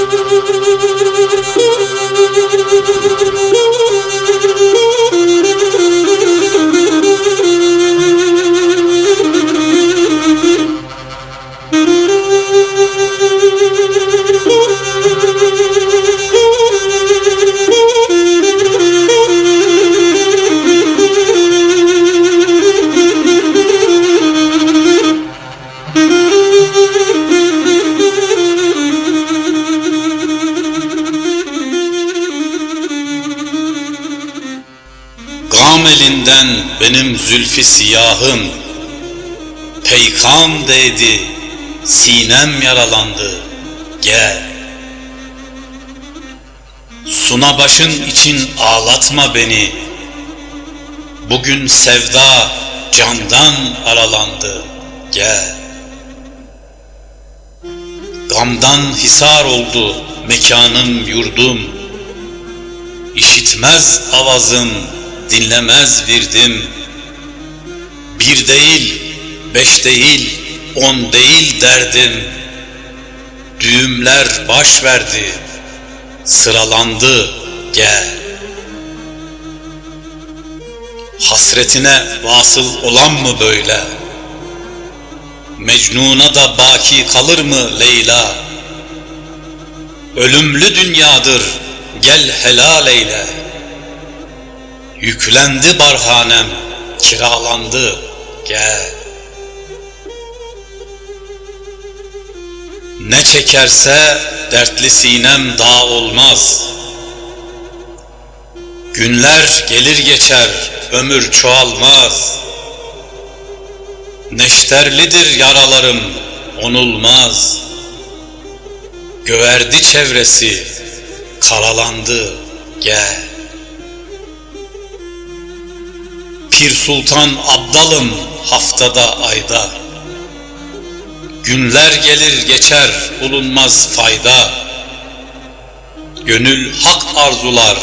Gam elinden benim zülfü siyahım. Peykam değdi, sinem yaralandı, gel. Suna başın için ağlatma beni. Bugün sevda candan aralandı, gel. Gamdan hisar oldu mekanım yurdum. İşitmez avazım, dinlemez virdim. Bir değil, beş değil, on değil derdim. Düğümler baş verdi, sıralandı, gel. Hasretine vasıl olan mı böyle? Mecnun'a da baki kalır mı Leyla? Ölümlü dünyadır, gel helal eyle. Yüklendi barhanem, kiralandı, gel. Ne çekerse dertli sinem dağ olmaz. Günler gelir geçer, ömür çoğalmaz. Neşterlidir yaralarım, onulmaz. Göverdi çevresi, karalandı, gel. Pir Sultan Abdalım haftada ayda. Günler gelir geçer bulunmaz fayda. Gönül hak arzular,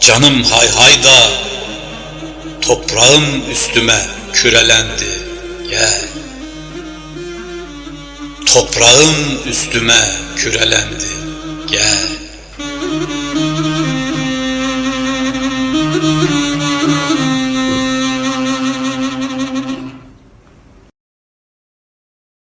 canım hay hayda. Toprağım üstüme kürelendi, gel. Toprağım üstüme kürelendi, gel.